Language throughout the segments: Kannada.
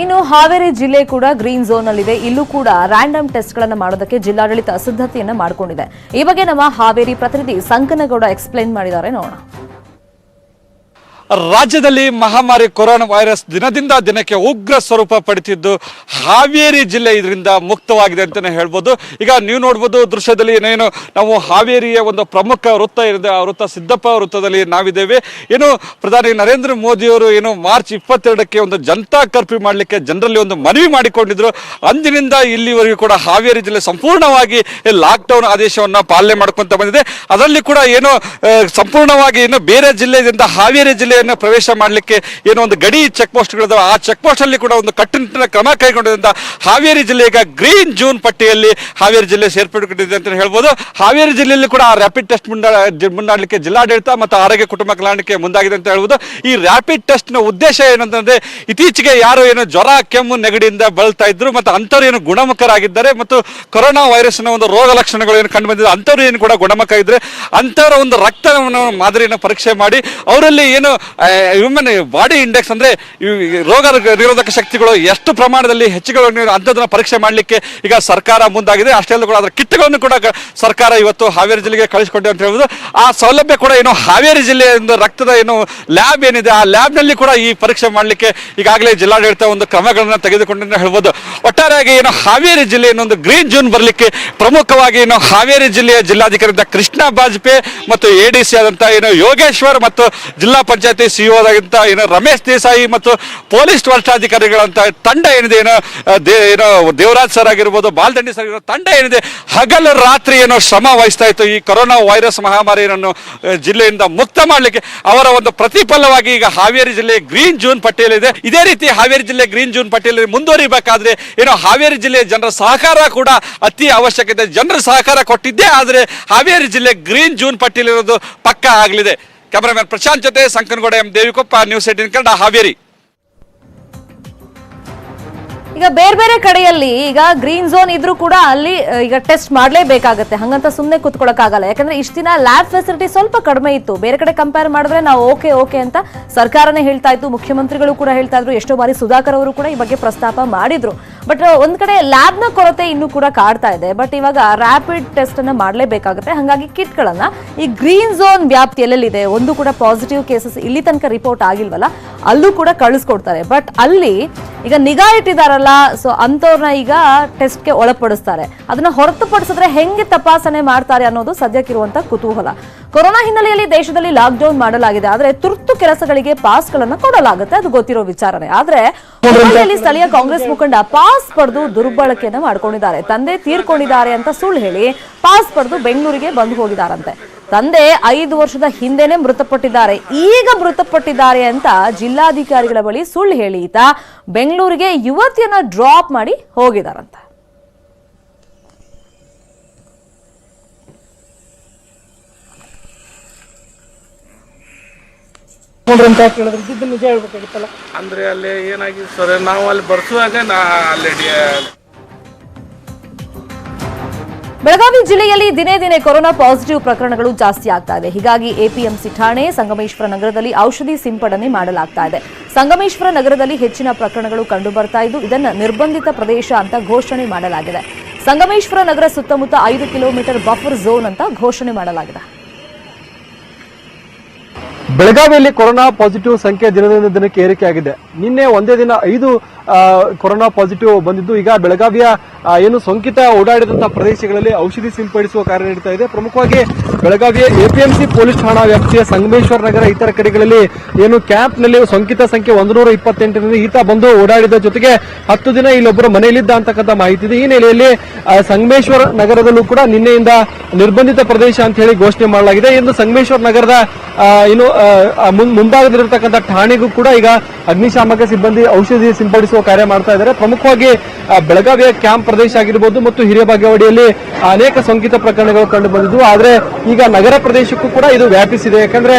ಇನ್ನು ಹಾವೇರಿ ಜಿಲ್ಲೆ ಕೂಡ ಗ್ರೀನ್ ಝೋನ್ ಅಲ್ಲಿದೆ ಇಲ್ಲೂ ಕೂಡ ರ್ಯಾಂಡಮ್ ಟೆಸ್ಟ್ಗಳನ್ನು ಮಾಡೋದಕ್ಕೆ ಜಿಲ್ಲಾಡಳಿತ ಸಿದ್ಧತೆಯನ್ನು ಮಾಡಿಕೊಂಡಿದೆ. ಈ ಬಗ್ಗೆ ನಮ್ಮ ಹಾವೇರಿ ಪ್ರತಿನಿಧಿ ಸಂಕನಗೌಡ ಎಕ್ಸ್ಪ್ಲೇನ್ ಮಾಡಿದ್ದಾರೆ. ನೋಡೋಣ. ರಾಜ್ಯದಲ್ಲಿ ಮಹಾಮಾರಿ ಕೊರೋನಾ ವೈರಸ್ ದಿನದಿಂದ ದಿನಕ್ಕೆ ಉಗ್ರ ಸ್ವರೂಪ ಪಡಿತಿದ್ದು ಹಾವೇರಿ ಜಿಲ್ಲೆ ಇದರಿಂದ ಮುಕ್ತವಾಗಿದೆ ಅಂತಲೇ ಹೇಳ್ಬೋದು. ಈಗ ನೀವು ನೋಡ್ಬೋದು ದೃಶ್ಯದಲ್ಲಿ ಏನೇನು ನಾವು ಹಾವೇರಿಯ ಒಂದು ಪ್ರಮುಖ ವೃತ್ತ ಏನಿದೆ, ಆ ವೃತ್ತ ಸಿದ್ದಪ್ಪ ವೃತ್ತದಲ್ಲಿ ನಾವಿದ್ದೇವೆ. ಏನು ಪ್ರಧಾನಿ ನರೇಂದ್ರ ಮೋದಿಯವರು ಏನು ಮಾರ್ಚ್ ಇಪ್ಪತ್ತೆರಡಕ್ಕೆ ಒಂದು ಜನತಾ ಕರ್ಫ್ಯೂ ಮಾಡಲಿಕ್ಕೆ ಜನರಲ್ಲಿ ಒಂದು ಮನವಿ ಮಾಡಿಕೊಂಡಿದ್ರು. ಅಂದಿನಿಂದ ಇಲ್ಲಿವರೆಗೂ ಕೂಡ ಹಾವೇರಿ ಜಿಲ್ಲೆ ಸಂಪೂರ್ಣವಾಗಿ ಲಾಕ್ಡೌನ್ ಆದೇಶವನ್ನು ಪಾಲನೆ ಮಾಡ್ಕೊತ ಬಂದಿದೆ. ಅದರಲ್ಲಿ ಕೂಡ ಏನು ಸಂಪೂರ್ಣವಾಗಿ ಏನು ಬೇರೆ ಜಿಲ್ಲೆಯಿಂದ ಹಾವೇರಿ ಜಿಲ್ಲೆಯನ್ನು ಪ್ರವೇಶ ಮಾಡಲಿಕ್ಕೆ ಏನೋ ಒಂದು ಗಡಿ ಚೆಕ್ ಪೋಸ್ಟ್ಗಳಿದಾವೆ ಆ ಚೆಕ್ ಪೋಸ್ಟ್ ಅಲ್ಲಿ ಕೂಡ ಒಂದು ಕಟ್ಟುನಿಟ್ಟಿನ ಕ್ರಮ ಕೈಗೊಂಡಿದ್ದರಿಂದ ಹಾವೇರಿ ಜಿಲ್ಲೆ ಈಗ ಗ್ರೀನ್ ಜೂನ್ ಪಟ್ಟಿಯಲ್ಲಿ ಹಾವೇರಿ ಜಿಲ್ಲೆ ಸೇರ್ಪಡೆಗೊಂಡಿದೆ ಅಂತ ಹೇಳ್ಬೋದು. ಹಾವೇರಿ ಜಿಲ್ಲೆಯಲ್ಲಿ ಕೂಡ ಆ ರ್ಯಾಪಿಡ್ ಟೆಸ್ಟ್ ಮುಂದಾ ಮುಂದಾಡಲಿಕ್ಕೆ ಜಿಲ್ಲಾಡಳಿತ ಮತ್ತು ಆರೋಗ್ಯ ಕುಟುಂಬ ಕಲ್ಯಾಣಕ್ಕೆ ಮುಂದಾಗಿದೆ ಅಂತ ಹೇಳ್ಬೋದು. ಈ ರ್ಯಾಪಿಡ್ ಟೆಸ್ಟ್ನ ಉದ್ದೇಶ ಏನಂತಂದ್ರೆ ಇತ್ತೀಚೆಗೆ ಯಾರು ಏನು ಜ್ವರ, ಕೆಮ್ಮು, ನೆಗಡಿಯಿಂದ ಬಳಲ್ತಾ ಇದ್ರು ಮತ್ತು ಅಂಥವ್ರು ಏನು ಗುಣಮುಖರಾಗಿದ್ದಾರೆ ಮತ್ತು ಕೊರೋನಾ ವೈರಸ್ನ ಒಂದು ರೋಗ ಲಕ್ಷಣಗಳು ಏನು ಕಂಡು ಬಂದಿದೆ. ಅಂಥವ್ರು ಏನು ಕೂಡ ಗುಣಮುಖ ಇದ್ರೆ ಅಂಥವರ ಒಂದು ರಕ್ತವನ್ನು ಮಾದರಿಯನ್ನು ಪರೀಕ್ಷೆ ಮಾಡಿ, ಅವರಲ್ಲಿ ಏನು ಹ್ಯೂಮನ್ ಬಾಡಿ ಇಂಡೆಕ್ಸ್ ಅಂದ್ರೆ ರೋಗ ನಿರೋಧಕ ಶಕ್ತಿಗಳು ಎಷ್ಟು ಪ್ರಮಾಣದಲ್ಲಿ ಹೆಚ್ಚುಗಳನ್ನು ಅಂಥದ್ದನ್ನು ಪರೀಕ್ಷೆ ಮಾಡಲಿಕ್ಕೆ ಈಗ ಸರ್ಕಾರ ಮುಂದಾಗಿದೆ. ಅಷ್ಟೇ ಕೂಡ ಅದರ ಕಿಟ್ಗಳನ್ನು ಕೂಡ ಸರ್ಕಾರ ಇವತ್ತು ಹಾವೇರಿ ಜಿಲ್ಲೆಗೆ ಕಳಿಸಿಕೊಟ್ಟಿದೆ ಅಂತ ಹೇಳ್ಬೋದು. ಆ ಸೌಲಭ್ಯ ಕೂಡ ಏನು ಹಾವೇರಿ ಜಿಲ್ಲೆಯ ಒಂದು ರಕ್ತದ ಏನು ಲ್ಯಾಬ್ ಏನಿದೆ, ಆ ಲ್ಯಾಬ್ನಲ್ಲಿ ಕೂಡ ಈ ಪರೀಕ್ಷೆ ಮಾಡಲಿಕ್ಕೆ ಈಗಾಗಲೇ ಜಿಲ್ಲಾಡಳಿತ ಒಂದು ಕ್ರಮಗಳನ್ನು ತೆಗೆದುಕೊಂಡಿದೆ ಹೇಳ್ಬೋದು. ಒಟ್ಟಾರೆಯಾಗಿ ಏನು ಹಾವೇರಿ ಜಿಲ್ಲೆ ಒಂದು ಗ್ರೀನ್ ಜೂನ್ ಬರಲಿಕ್ಕೆ ಪ್ರಮುಖವಾಗಿ ಏನು ಹಾವೇರಿ ಜಿಲ್ಲೆಯ ಜಿಲ್ಲಾಧಿಕಾರಿಯಿಂದ ಕೃಷ್ಣ ಬಾಜಪೇಯಿ ಮತ್ತು ಎ ಡಿ ಸಿ ಆದಂಥ ಏನು ಯೋಗೇಶ್ವರ್ ಮತ್ತು ಜಿಲ್ಲಾ ಪಂಚಾಯತಿ ಸಿಇಒ ಸಿಇಒದಾಗಿಂತ ಏನು ರಮೇಶ್ ದೇಸಾಯಿ ಮತ್ತು ಪೊಲೀಸ್ ವರಿಷ್ಠಾಧಿಕಾರಿಗಳಂತ ತಂಡ ಏನಿದೆ, ಏನೋ ದೇ, ಏನೋ, ದೇವರಾಜ್ ಸರ್ ಆಗಿರ್ಬೋದು, ಬಾಲ್ದಂಡಿ ಸರ್ ಆಗಿರೋ ತಂಡ ಏನಿದೆ, ಹಗಲು ರಾತ್ರಿ ಏನೋ ಶ್ರಮ ವಹಿಸ್ತಾ ಇತ್ತು. ಈ ಕೊರೋನಾ ವೈರಸ್ ಮಹಾಮಾರಿಯನ್ನು ಜಿಲ್ಲೆಯಿಂದ ಮುಕ್ತ ಮಾಡಲಿಕ್ಕೆ ಅವರ ಒಂದು ಪ್ರತಿಫಲವಾಗಿ ಈಗ ಹಾವೇರಿ ಜಿಲ್ಲೆ ಗ್ರೀನ್ ಜೂನ್ ಪಟ್ಟಿಯಲ್ಲಿದೆ. ಇದೇ ರೀತಿ ಹಾವೇರಿ ಜಿಲ್ಲೆ ಗ್ರೀನ್ ಜೂನ್ ಪಟ್ಟಿಯಲ್ಲಿ ಮುಂದುವರಿಬೇಕಾದ್ರೆ, ಏನೋ ಹಾವೇರಿ ಜಿಲ್ಲೆಯ ಜನರ ಸಹಕಾರ ಕೂಡ ಅತಿ ಅವಶ್ಯಕತೆ. ಜನರ ಸಹಕಾರ ಕೊಟ್ಟಿದ್ದೇ ಆದರೆ ಹಾವೇರಿ ಜಿಲ್ಲೆ ಗ್ರೀನ್ ಜೂನ್ ಪಟ್ಟಿಯಲ್ಲಿರೋದು ಪಕ್ಕ ಆಗಲಿದೆ. ಕ್ಯಾಮರಾಮನ್ ಪ್ರಶಾಂತ್ ಜೊತೆ Sankanagouda M Devikoppa, news eighteen Kannada, Haveri. ಈಗ ಬೇರೆ ಬೇರೆ ಕಡೆಯಲ್ಲಿ ಈಗ ಗ್ರೀನ್ ಝೋನ್ ಇದ್ರೂ ಕೂಡ ಅಲ್ಲಿ ಈಗ ಟೆಸ್ಟ್ ಮಾಡಲೇಬೇಕಾಗುತ್ತೆ. ಹಂಗಂತ ಸುಮ್ಮನೆ ಕೂತ್ಕೊಳ್ಳೋಕ್ಕಾಗಲ್ಲ ಯಾಕಂದ್ರೆ ಇಷ್ಟು ದಿನ ಲ್ಯಾಬ್ ಫೆಸಿಲಿಟಿ ಸ್ವಲ್ಪ ಕಡಿಮೆ ಇತ್ತು. ಬೇರೆ ಕಡೆ ಕಂಪೇರ್ ಮಾಡಿದ್ರೆ ನಾವು ಓಕೆ ಓಕೆ ಅಂತ ಸರ್ಕಾರನೇ ಹೇಳ್ತಾ ಇತ್ತು. ಮುಖ್ಯಮಂತ್ರಿಗಳು ಕೂಡ ಹೇಳ್ತಾ ಇದ್ರು. ಎಷ್ಟೋ ಬಾರಿ ಸುಧಾಕರ್ ಅವರು ಕೂಡ ಈ ಬಗ್ಗೆ ಪ್ರಸ್ತಾಪ ಮಾಡಿದ್ರು. ಬಟ್ ಒಂದ್ ಕಡೆ ಲ್ಯಾಬ್ನ ಕೊರತೆ ಇನ್ನೂ ಕೂಡ ಕಾಡ್ತಾ ಇದೆ. ಬಟ್ ಇವಾಗ ರ್ಯಾಪಿಡ್ ಟೆಸ್ಟ್ ಅನ್ನ ಮಾಡಲೇಬೇಕಾಗುತ್ತೆ. ಹಾಗಾಗಿ ಕಿಟ್ಗಳನ್ನ ಈ ಗ್ರೀನ್ ಝೋನ್ ವ್ಯಾಪ್ತಿಯಲ್ಲಿದೆ ಒಂದು ಕೂಡ ಪಾಸಿಟಿವ್ ಕೇಸಸ್ ಇಲ್ಲಿ ತನಕ ರಿಪೋರ್ಟ್ ಆಗಿಲ್ವಲ್ಲ. ಅಲ್ಲೂ ಕೂಡ ಕಳಿಸ್ಕೊಡ್ತಾರೆ. ಬಟ್ ಅಲ್ಲಿ ಈಗ ನಿಗಾ ಇಟ್ಟಿದಾರಲ್ಲ ಸೊ ಅಂಥವ್ರನ್ನ ಈಗ ಟೆಸ್ಟ್ಗೆ ಒಳಪಡಿಸ್ತಾರೆ. ಅದನ್ನ ಹೊರತುಪಡಿಸಿದ್ರೆ ಹೆಂಗೆ ತಪಾಸಣೆ ಮಾಡ್ತಾರೆ ಅನ್ನೋದು ಸದ್ಯಕ್ಕಿರುವಂತ ಕುತೂಹಲ. ಕೊರೋನಾ ಹಿನ್ನೆಲೆಯಲ್ಲಿ ದೇಶದಲ್ಲಿ ಲಾಕ್ಡೌನ್ ಮಾಡಲಾಗಿದೆ. ಆದ್ರೆ ತುರ್ತು ಕೆಲಸಗಳಿಗೆ ಪಾಸ್ಗಳನ್ನು ಕೊಡಲಾಗುತ್ತೆ. ಅದು ಗೊತ್ತಿರೋ ವಿಚಾರನೆ ಆದ್ರೆ ಸ್ಥಳೀಯ ಕಾಂಗ್ರೆಸ್ ಮುಖಂಡ ಪಾಸ್ ಪಡೆದು ದುರ್ಬಳಕೆಯನ್ನು ಮಾಡ್ಕೊಂಡಿದ್ದಾರೆ. ತಂದೆ ತೀರ್ಕೊಂಡಿದ್ದಾರೆ ಅಂತ ಸುಳ್ಳು ಹೇಳಿ ಪಾಸ್ ಪಡೆದು ಬೆಂಗಳೂರಿಗೆ ಬಂದು ಹೋಗಿದಾರಂತೆ. ತಂದೆ ಐದು ವರ್ಷದ ಹಿಂದೆನೆ ಮೃತಪಟ್ಟಿದ್ದಾರೆ. ಈಗ ಮೃತಪಟ್ಟಿದ್ದಾರೆ ಅಂತ ಜಿಲ್ಲಾಧಿಕಾರಿಗಳ ಬಳಿ ಸುಳ್ಳು ಹೇಳಿ ಈತ ಬೆಂಗಳೂರಿಗೆ ಯುವತಿಯನ್ನ ಡ್ರಾಪ್ ಮಾಡಿ ಹೋಗಿದಾರಂತ ಅಂದ್ರೆ ಅಲ್ಲಿ ಏನಾಗಿದೆ ಸರ್ ನಾವು ಅಲ್ಲಿ ಬರ್ಸುವಾಗ ನಾ ಅಲ್ಲಿ ಬೆಳಗಾವಿ ಜಿಲ್ಲೆಯಲ್ಲಿ ದಿನೇ ದಿನೇ ಕೊರೋನಾ ಪಾಸಿಟಿವ್ ಪ್ರಕರಣಗಳು ಜಾಸ್ತಿ ಆಗ್ತಾ ಇದೆ. ಹೀಗಾಗಿ ಎಪಿಎಂಸಿ ಠಾಣೆ, ಸಂಗಮೇಶ್ವರ ನಗರದಲ್ಲಿ ಔಷಧಿ ಸಿಂಪಡಣೆ ಮಾಡಲಾಗ್ತಾ ಇದೆ. ಸಂಗಮೇಶ್ವರ ನಗರದಲ್ಲಿ ಹೆಚ್ಚಿನ ಪ್ರಕರಣಗಳು ಕಂಡು ಬರ್ತಾ ಇದ್ದು, ಇದನ್ನು ನಿರ್ಬಂಧಿತ ಪ್ರದೇಶ ಅಂತ ಘೋಷಣೆ ಮಾಡಲಾಗಿದೆ. ಸಂಗಮೇಶ್ವರ ನಗರ ಸುತ್ತಮುತ್ತ ಐದು ಕಿಲೋಮೀಟರ್ ಬಫರ್ ಝೋನ್ ಅಂತ ಘೋಷಣೆ ಮಾಡಲಾಗಿದೆ. ಬೆಳಗಾವಿಯಲ್ಲಿ ಕೊರೋನಾ ಪಾಸಿಟಿವ್ ಸಂಖ್ಯೆ ದಿನದಿಂದ ದಿನಕ್ಕೆ ಏರಿಕೆಯಾಗಿದೆ. ನಿನ್ನೆ ಒಂದೇ ದಿನ ಐದು ಕೊರೋನಾ ಪಾಸಿಟಿವ್ ಬಂದಿದ್ದು. ಈಗ ಬೆಳಗಾವಿಯ ಏನು ಸೋಂಕಿತ ಓಡಾಡಿದಂತಹ ಪ್ರದೇಶಗಳಲ್ಲಿ ಔಷಧಿ ಸಿಂಪಡಿಸುವ ಕಾರ್ಯ ನಡೀತಾ ಇದೆ. ಪ್ರಮುಖವಾಗಿ ಬೆಳಗಾವಿಯ ಎಪಿಎಂಸಿ ಪೊಲೀಸ್ ಠಾಣಾ ವ್ಯಾಪ್ತಿಯ ಸಂಗಮೇಶ್ವರ ನಗರ, ಇತರ ಕಡೆಗಳಲ್ಲಿ ಏನು ಕ್ಯಾಂಪ್ನಲ್ಲಿ ಸೋಂಕಿತ ಸಂಖ್ಯೆ ಒಂದು ನೂರ ಇಪ್ಪತ್ತೆಂಟರಿಂದ ಈತ ಬಂದು ಓಡಾಡಿದ ಜೊತೆಗೆ ಹತ್ತು ದಿನ ಇಲ್ಲೊಬ್ಬರು ಮನೆಯಲ್ಲಿದ್ದ ಅಂತಕ್ಕಂಥ ಮಾಹಿತಿ ಇದೆ. ಈ ನೆಲೆಯಲ್ಲಿ ಸಂಗಮೇಶ್ವರ ನಗರದಲ್ಲೂ ಕೂಡ ನಿನ್ನೆಯಿಂದ ನಿರ್ಬಂಧಿತ ಪ್ರದೇಶ ಅಂತ ಹೇಳಿ ಘೋಷಣೆ ಮಾಡಲಾಗಿದೆ. ಇಂದು ಸಂಗಮೇಶ್ವರ ನಗರದ ಏನು ಮುಂಭಾಗದಲ್ಲಿರತಕ್ಕಂಥ ಠಾಣೆಗೂ ಕೂಡ ಈಗ ಅಗ್ನಿಶಾಮಕ ಸಿಬ್ಬಂದಿ ಔಷಧಿ ಸಿಂಪಡಿಸುವ ಕಾರ್ಯ ಮಾಡ್ತಾ ಇದ್ದಾರೆ. ಪ್ರಮುಖವಾಗಿ ಬೆಳಗಾವಿಯ ಕ್ಯಾಂಪ್ ಪ್ರದೇಶ ಆಗಿರ್ಬೋದು ಮತ್ತು ಹಿರಿಯ ಹಿರೇಬಾಗೇವಾಡಿಯಲ್ಲಿ ಅನೇಕ ಸೋಂಕಿತ ಪ್ರಕರಣಗಳು ಕಂಡು ಆದರೆ ಆದ್ರೆ ಈಗ ನಗರ ಪ್ರದೇಶಕ್ಕೂ ಕೂಡ ಇದು ವ್ಯಾಪಿಸಿದೆ. ಯಾಕಂದ್ರೆ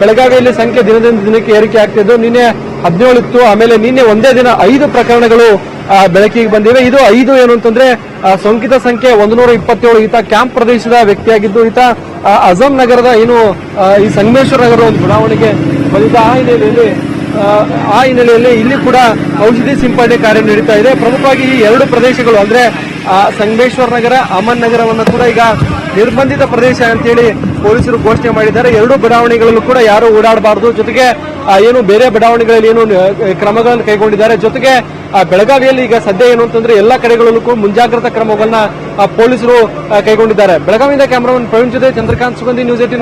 ಬೆಳಗಾವಿಯಲ್ಲಿ ಸಂಖ್ಯೆ ದಿನದಿಂದ ದಿನಕ್ಕೆ ಏರಿಕೆ ಆಗ್ತಿದ್ದು ನಿನ್ನೆ ಹದಿನೇಳು ಇತ್ತು. ಆಮೇಲೆ ನಿನ್ನೆ ಒಂದೇ ದಿನ ಐದು ಪ್ರಕರಣಗಳು ಬೆಳಕಿಗೆ ಬಂದಿವೆ. ಇದು ಐದು ಏನು ಅಂತಂದ್ರೆ ಸೋಂಕಿತ ಸಂಖ್ಯೆ ಒಂದು ನೂರ ಇಪ್ಪತ್ತೇಳು. ಈತ ಕ್ಯಾಂಪ್ ಪ್ರದೇಶದ ವ್ಯಕ್ತಿಯಾಗಿದ್ದು, ಈತ ಅಜಂ ನಗರದ ಏನು ಈ ಸಂಗಮೇಶ್ವರ ನಗರದ ಒಂದು ಚುನಾವಣೆಗೆ ಬಂದಿದ್ದ. ಆ ಹಿನ್ನೆಲೆಯಲ್ಲಿ ಆ, ಹಿನ್ನೆಲೆಯಲ್ಲಿ ಇಲ್ಲಿ ಕೂಡ ಔಷಧಿ ಸಿಂಪಡಣೆ ಕಾರ್ಯ ನಡೀತಾ ಇದೆ. ಪ್ರಮುಖವಾಗಿ ಈ ಎರಡು ಪ್ರದೇಶಗಳು ಅಂದ್ರೆ ಸಂಗಮೇಶ್ವರ ನಗರ ಅಮನ್ ನಗರವನ್ನು ಕೂಡ ಈಗ ನಿರ್ಬಂಧಿತ ಪ್ರದೇಶ ಅಂತೇಳಿ ಪೊಲೀಸರು ಘೋಷಣೆ ಮಾಡಿದ್ದಾರೆ. ಎರಡು ಬಡಾವಣೆಗಳಲ್ಲೂ ಕೂಡ ಯಾರು ಓಡಾಡಬಾರದು. ಜೊತೆಗೆ ಏನು ಬೇರೆ ಬಡಾವಣೆಗಳಲ್ಲಿ ಏನು ಕ್ರಮಗಳನ್ನು ಕೈಗೊಂಡಿದ್ದಾರೆ. ಜೊತೆಗೆ ಬೆಳಗಾವಿಯಲ್ಲಿ ಈಗ ಸದ್ಯ ಏನು ಅಂತಂದ್ರೆ ಎಲ್ಲಾ ಕಡೆಗಳಲ್ಲೂ ಕೂಡ ಮುಂಜಾಗ್ರತಾ ಕ್ರಮಗಳನ್ನ ಪೊಲೀಸರು ಕೈಗೊಂಡಿದ್ದಾರೆ. ಬೆಳಗಾವಿಯಿಂದ ಕ್ಯಾಮರಾಮನ್ ಪ್ರವೀಣ್ ಜೊತೆ ಚಂದ್ರಕಾಂತ್ ಸುಗಂಧಿ ನ್ಯೂಸ್ ಏಟಿನ್